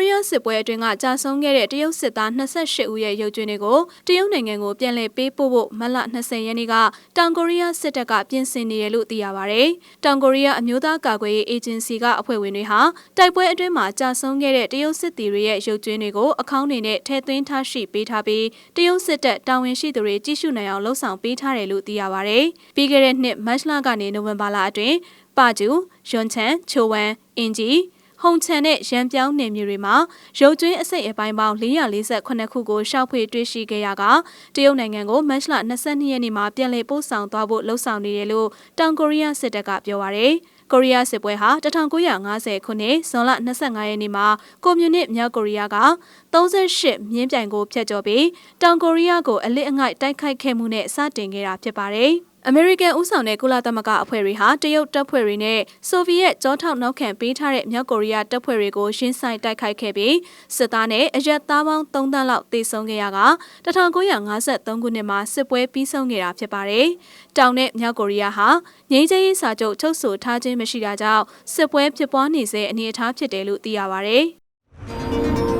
ရီးယားစစ်ပွဲအတွင်းကကြာဆုံးခဲ့တဲ့တရုတ်စစ်သား28ဦးရဲ့ရုပ်ကြွင်းတွေကိုတရုတ်နိုင်ငံကိုပြန်လည်ပေးပို့ဖို့မတ်လ20ရက်နေ့ကတောင်ကိုရီးယားစစ်တပ်ကပြင်ဆင်နေတယ်လို့သိရပါဗျ။တောင်ကိုရီးယားအမျိုးသားကာကွယ်ရေးအေဂျင်စီကအဖွဲ့ဝင်တွေဟာတိုက်ပွဲအတွင်းမှာကြာဆုံးခဲ့တဲ့တရုတ်စစ်သည်တွေရဲ့ရုပ်ကြွင်းတွေကိုအကောင့်တွေနဲ့ထည့်သွင်းထားရှိပေးထားပြီးတရုတ်စစ်တပ်တာဝန်ရှိသူတွေကြည့်ရှုနိုင်အောင်လှုံ့ဆော်ပေးထားတယ်လို့သိရပါဗျ။ပြီးခဲ့တဲ့နှစ်မတ်လကနေနိုဝင်ဘာလအတွင်းပါကျူ၊ယွန်ချန်၊ချိုဝမ်၊အင်ဂျီ ဟုံချန်နဲ့ရန်ပြောင်းနယ်မြေတွေမှာရုပ်ကျွင်းအစိတ်အပိုင်းပေါင်း448ခုကိုရှောက်ဖွေတွေ့ရှိခဲ့ရကတရုတ်နိုင်ငံကိုမတ်လ22ရက်နေ့မှာပြန်လည်ပို့ဆောင်သွားဖို့လှုံ့ဆော်နေတယ်လို့တောင်ကိုရီးယားစစ်တပ်ကပြောပါရယ်ကိုရီးယားစစ်ပွဲဟာ1950ခုနှစ်ဇွန်လ25ရက်နေ့မှာကွန်မြူနစ်မြောက်ကိုရီးယားက38မြင်းပြိုင်ကိုဖျက်ကျော်ပြီးတောင်ကိုရီးယားကိုအလစ်အငိုက်တိုက်ခိုက်ခဲ့မှုနဲ့စတင်ခဲ့တာဖြစ်ပါတယ်။ အမေရိကန်ဥဆောင်တဲ့ကုလသမဂ္ဂအဖွဲ့တွေဟာတရုတ်တပ်ဖွဲ့တွေနဲ့ဆိုဗီယက်ကြောထောက်နောက်ခံပေးထားတဲ့မြောက်ကိုရီးယားတပ်ဖွဲ့တွေကိုရှင်းဆိုင်တိုက်ခိုက်ခဲ့ပြီးစစ်သားနဲ့အရက်သားပေါင်း3တန်းလောက်သေဆုံးခဲ့ရက1953ခုနှစ်မှာစစ်ပွဲပြီးဆုံးခဲ့တာဖြစ်ပါတယ်။တောင်နဲ့မြောက်ကိုရီးယားဟာငြိမ်းချမ်းရေးစာချုပ်ချုပ်ဆိုထားခြင်းမရှိတာကြောင့်စစ်ပွဲဖြစ်ပွားနေစေအနေအထားဖြစ်တယ်လို့သိရပါတယ်။